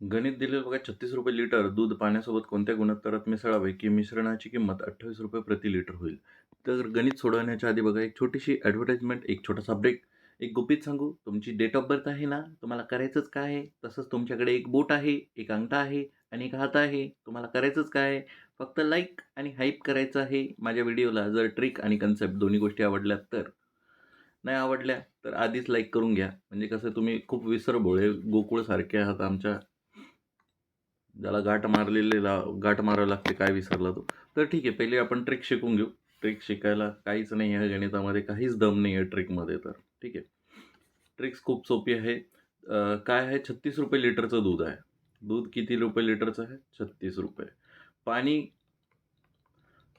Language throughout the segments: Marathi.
गणित दिलेलं बघा छत्तीस रुपये लिटर दूध पाण्यासोबत कोणत्या गुणोत्तरात मिसळावे? की मिश्रणाची किंमत अठ्ठावीस रुपये प्रति लिटर होईल? तर गणित सोडवण्याच्या आधी बघा एक छोटीशी ॲडव्हर्टाइजमेंट एक छोटासा ब्रेक एक गुपित सांगू तुमची डेट ऑफ बर्थ आहे ना तुम्हाला करायचंच काय आहे? तसंच तुमच्याकडे एक बोट आहे एक अंगठा आहे आणि एक हात आहे तुम्हाला करायचंच काय आहे? फक्त लाईक आणि हाईप करायचं आहे माझ्या व्हिडिओला जर ट्रिक आणि कन्सेप्ट दोन्ही गोष्टी आवडल्या तर. नाही आवडल्या तर आधीच लाईक करून घ्या. म्हणजे कसं तुम्ही खूप विसरबोळे गोकुळसारखे आहात आमच्या ज्याला गाठ मारलेले ला गाठ मारावी लागते काय विसरला तो. तर ठीक आहे पहिले आपण ट्रिक शिकून घेऊ. ट्रिक शिकायला काहीच नाही आहे गणितामध्ये काहीच दम नाही आहे ट्रिकमध्ये तर. ठीक आहे. ट्रिक्स खूप सोपी आहे. काय आहे? छत्तीस रुपये लिटरचं दूध आहे. दूध किती रुपये लिटरचं आहे? छत्तीस रुपये. पाणी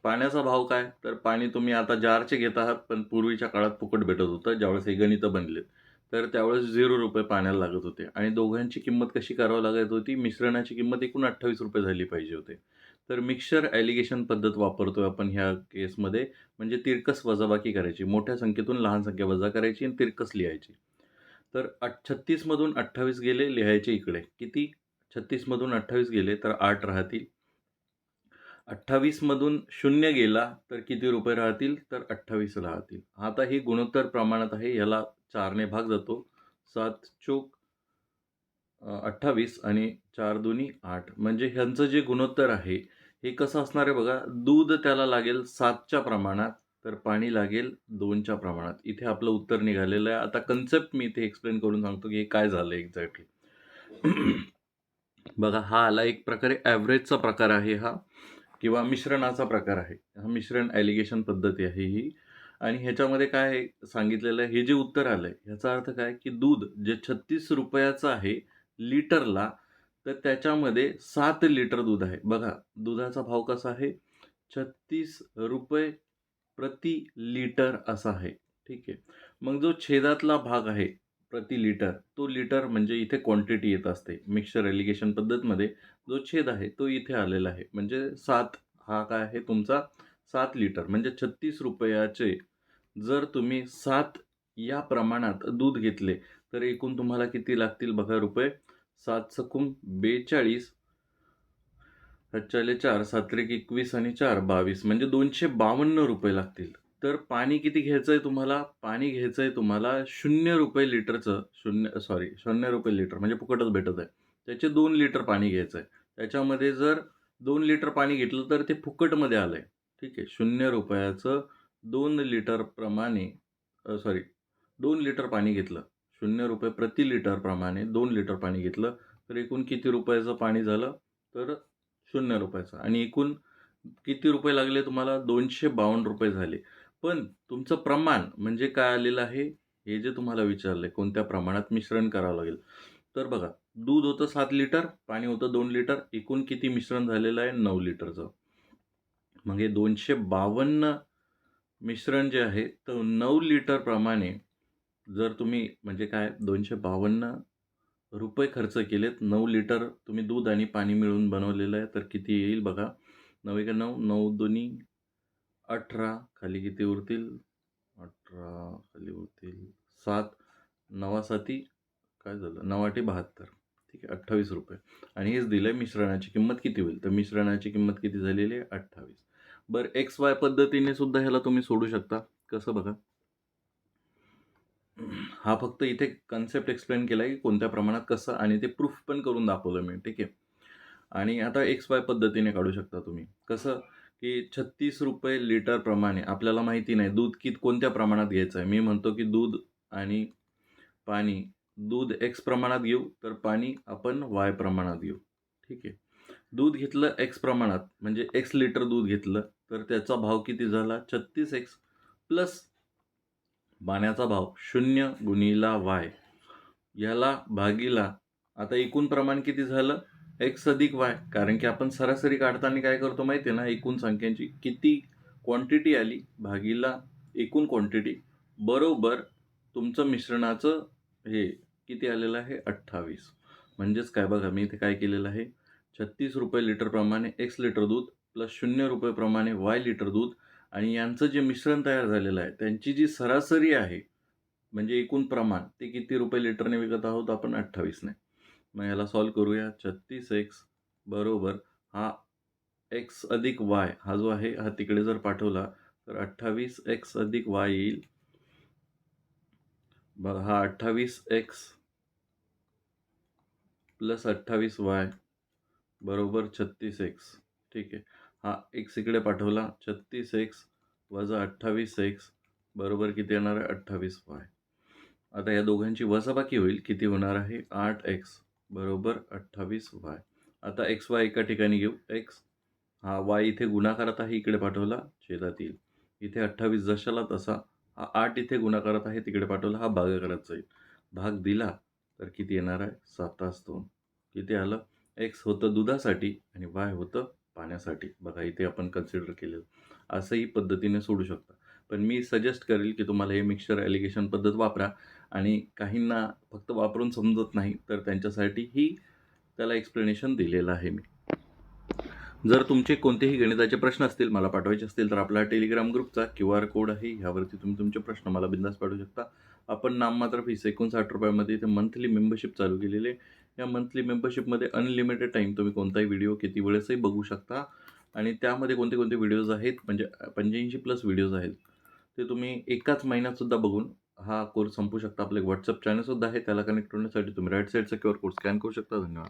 पाण्याचा भाव काय? तर पाणी तुम्ही आता जारचे घेत आहात पण पूर्वीच्या काळात फुकट भेटत होतं ज्यावेळेस हे गणितं बनलेत. तर त्यावेळेस झिरो रुपये पाण्याला लागत होते. आणि दोघांची किंमत कशी करावी लागत होती? मिश्रणाची किंमत एकूण अठ्ठावीस रुपये झाली पाहिजे होते. तर मिक्सर ॲलिगेशन पद्धत वापरतोय आपण ह्या केसमध्ये म्हणजे तिरकस वजाबाकी करायची. मोठ्या संख्येतून लहान संख्या वजा करायची आणि तिरकस लिहायची. तर छत्तीसमधून अठ्ठावीस गेले लिहायचे इकडे. किती? छत्तीसमधून अठ्ठावीस गेले तर आठ राहतील. अठ्ठावीसमधून शून्य गेला तर किती रुपये राहतील? तर अठ्ठावीस राहतील. आता ही गुणोत्तर प्रमाणात आहे याला चारने भाग जातो. सात चोक अठ्ठावीस आणि चार दोन्ही आठ. म्हणजे ह्यांचं जे गुणोत्तर आहे हे कसं असणार आहे बघा? दूध त्याला लागेल सातच्या प्रमाणात तर पाणी लागेल दोनच्या प्रमाणात. इथे आपलं उत्तर निघालेलं आहे. आता कन्सेप्ट मी इथे एक्सप्लेन करून सांगतो की हे काय झालं एक्झॅक्टली बघा हा आला एक प्रकारे ॲव्हरेजचा प्रकार आहे हा. किंवा मिश्रणाचा प्रकार आहे. हा मिश्रण ॲलिगेशन पद्धती आहे ही. आणि ह्याच्यामध्ये काय सांगितलेलं आहे? हे जे उत्तर आलं आहे ह्याचा अर्थ काय? की दूध जे छत्तीस रुपयाचं आहे लिटरला तर त्याच्यामध्ये सात लिटर दूध आहे. बघा दुधाचा भाव कसा आहे? छत्तीस रुपये प्रति लिटर असा आहे. ठीक आहे. मग जो छेदातला भाग आहे प्रति लिटर तो लिटर म्हणजे इथे क्वांटिटी येत असते. मिक्सचर एलिगेशन पद्धतमध्ये जो छेद आहे तो इथे आलेला आहे. म्हणजे सात हा काय आहे तुमचा? सात लिटर. म्हणजे छत्तीस रुपयाचे जर तुम्ही सात या प्रमाणात दूध घेतले तर एकूण तुम्हाला किती लागतील बघा रुपये? सात सकूम बेचाळीस हच्चाले चार सात्रिक एकवीस आणि चार बावीस. म्हणजे दोनशे बावन्न रुपये लागतील. तर पाणी किती घ्यायचं आहे तुम्हाला? पाणी घ्यायचं आहे तुम्हाला शून्य रुपये लिटरचं शून्य सॉरी शून्य रुपये लिटर म्हणजे फुकटच भेटत आहे. त्याचे दोन लिटर पाणी घ्यायचं आहे त्याच्यामध्ये जर दोन लिटर पाणी घेतलं तर ते फुकटमध्ये आलं आहे ठीक आहे शून्य रुपयाचं दोन लिटर प्रमाणे सॉरी दोन लिटर पाणी घेतलं. शून्य रुपये प्रति लिटर प्रमाणे दोन लिटर पाणी घेतलं तर एकूण किती रुपयाचं पाणी झालं? तर शून्य रुपयाचं. आणि एकूण किती रुपये लागले तुम्हाला? दोनशे बावन्न रुपये झाले. पण तुमचं प्रमाण म्हणजे काय आलेलं आहे? हे जे तुम्हाला विचारलं आहे कोणत्या प्रमाणात मिश्रण करावं लागेल? तर बघा दूध होतं सात लिटर पाणी होतं दोन लिटर एकूण किती मिश्रण झालेलं आहे? नऊ लिटरचं. मग हे दोनशे बावन्न मिश्रण जे आहे तर नऊ लिटरप्रमाणे जर तुम्ही म्हणजे काय दोनशे बावन्न रुपये खर्च केलेत नऊ लिटर तुम्ही दूध आणि पाणी मिळून बनवलेलं आहे तर किती येईल बघा? नऊ एक नऊ नऊ दोन्ही अठरा खाली किती उरतील? अठरा खाली उरतील. सात. नवा साती काय झालं? नवाटे बहात्तर. ठीक आहे अठ्ठावीस रुपये. आणि हेच दिलं आहे मिश्रणाची किंमत किती होईल? तर मिश्रणाची किंमत किती झालेली आहे? अठ्ठावीस. बरं एक्स वाय पद्धतीने सुद्धा ह्याला तुम्ही सोडू शकता. कसं बघा? हा फक्त इथे कन्सेप्ट एक्सप्लेन केला आहे की कोणत्या प्रमाणात कसं आणि ते प्रूफ पण करून दाखवलं मी. ठीक आहे? आणि आता एक्स वाय पद्धतीने काढू शकता तुम्ही. कसं? की छत्तीस रुपये लिटर प्रमाणे आपल्याला माहिती नाही दूध कित कोणत्या प्रमाणात घ्यायचं आहे? मी म्हणतो की दूध आणि पाणी दूध एक्स प्रमाणात घेऊ तर पाणी आपण वाय प्रमाणात घेऊ. ठीक आहे? दूध घेतलं एक्स प्रमाणात म्हणजे एक्स लिटर दूध घेतलं तर त्याचा भाव किती झाला? छत्तीस एक्स प्लस पाण्याचा भाव शून्य गुणिला वाय याला भागीला आता एकूण प्रमाण किती झालं? एक्स अधिक वाय. कारण की आपण सरासरी काढताना काय करतो माहिती आहे ना एकूण संख्यांची. किती क्वांटिटी आली? भागीला एकूण क्वांटिटी बरोबर तुमचं मिश्रणाचं हे किती आलेलं आहे? अठ्ठावीस. म्हणजेच काय बघा मी इथे काय केलेलं आहे? छत्तीस रुपये लिटरप्रमाणे एक्स लिटर दूध प्लस शून्य रुपयेप्रमाणे वाय लिटर दूध. आणि यांचं जे मिश्रण तयार झालेलं आहे त्यांची जी सरासरी आहे म्हणजे एकूण प्रमाण ते किती रुपये लिटरने विकत आहोत आपण अठ्ठावीसने. मग याला सॉल्व करूया. छत्तीस एक्स बरोबर हा एक्स अधिक वाय हा जो आहे हा तिकडे जर पाठवला तर अठ्ठावीस एक्स अधिक वाय येईल. बघा हा अठ्ठावीस एक्स प्लस अठ्ठावीस वाय बरोबर छत्तीस एक्स ठीक आहे. हा एक्स इकडे पाठवला. छत्तीस एक्स वजा अठ्ठावीस एक्स बरोबर किती येणार आहे? अठ्ठावीस वाय आता या दोघांची वजाबाकी होईल. किती होणार आहे? आठ एक्स बरोबर अठ्ठावीस वाय. आता एक्स वाय एका ठिकाणी घेऊ. एक्स. हा वाय इथे गुणाकारात आहे इकडे पाठवला छेदात येईल. इथे अठ्ठावीस जशाला तसा हा आठ इथे गुणाकारात आहे तिकडे पाठवला हा भागाकारात जाईल. भाग दिला तर किती येणार आहे? सातास दोन. किती आलं? एक्स होतं दुधासाठी आणि वाय होतं पाण्यासाठी. बघा इथे आपण कन्सिडर केलेलं. असंही पद्धतीने सोडू शकता. पण मी सजेस्ट करेल की तुम्हाला हे मिक्सचर ॲलिगेशन पद्धत वापरा. आणि काहींना फक्त वापरून समजत नाही तर त्यांच्यासाठी ही त्याला एक्सप्लेनेशन दिलेलं आहे मी. जर तुमचे कोणतेही गणिताचे प्रश्न असतील मला पाठवायचे असतील तर आपला टेलिग्राम ग्रुपचा क्यू आर कोड आहे. ह्यावरती तुम्ही तुमचे प्रश्न मला बिंदास पाठवू शकता. आपण नाममात्र फीस एकोणसाठ रुपयामध्ये इथे मंथली मेंबरशिप चालू केलेली आहे. या मंथली मेंबरशिपमध्ये अनलिमिटेड टाईम तुम्ही कोणताही व्हिडिओ किती वेळेसही बघू शकता. आणि त्यामध्ये कोणते कोणते व्हिडिओज आहेत? म्हणजे पंच्याऐंशी प्लस व्हिडिओज आहेत. ते तुम्ही एकाच महिन्यातसुद्धा बघून हा कोर्स संपू शकता. आपलं व्हॉट्सअप चॅनलसुद्धा आहे. त्याला कनेक्ट होण्यासाठी तुम्ही राईट साईडचा क्यू आर कोड स्कॅन करू शकता. धन्यवाद.